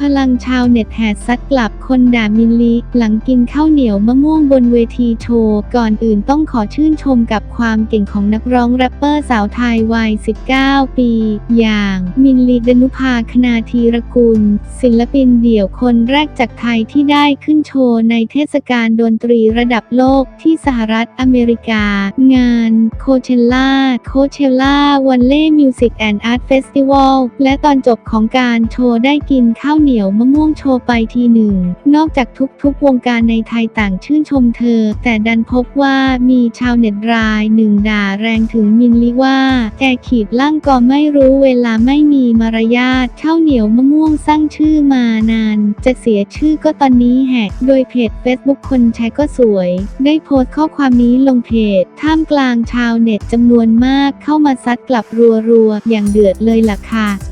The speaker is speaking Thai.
พลังชาวเน็ตแห่ซัดกลับคนด่ามินลีหลังกินข้าวเหนียวมะม่วงบนเวทีโชว์ก่อนอื่นต้องขอชื่นชมกับความเก่งของนักร้องแรปเปอร์สาวไทยวัย 19 ปี อย่าง มินลีดนุภาคณาธีรกุล ศิลปินเดี่ยวคนแรกจากไทยที่ได้ขึ้นโชว์ในเทศกาลดนตรีระดับโลกที่สหรัฐอเมริกา งานโคเชล่าโคเชล่าวันเล่มิวสิกแอนด์อาร์ตเฟสติวัลและตอนจบของการโชว์ได้กินข้าวเหนียวหนียวมะม่วงโชว์ไปทีหนึ่ง นอกจากทุกๆวงการในไทยต่างชื่นชมเธอ แต่ดันพบว่ามีชาวเน็ตรายหนึ่งด่าแรงถึงมินลิว่า แกขีดล่างก็ไม่รู้เวลาไม่มีมารยาทข้าวเหนียวมะม่วงสร้างชื่อมานาน จะเสียชื่อก็ตอนนี้แหก โดยเพจ Facebook คนแชร์ก็สวย ได้โพสต์ข้อความนี้ลงเพจ ท่ามกลางชาวเน็ตจำนวนมากเข้ามาซัดกลับรัวๆ อย่างเดือดเลยล่ะค่ะ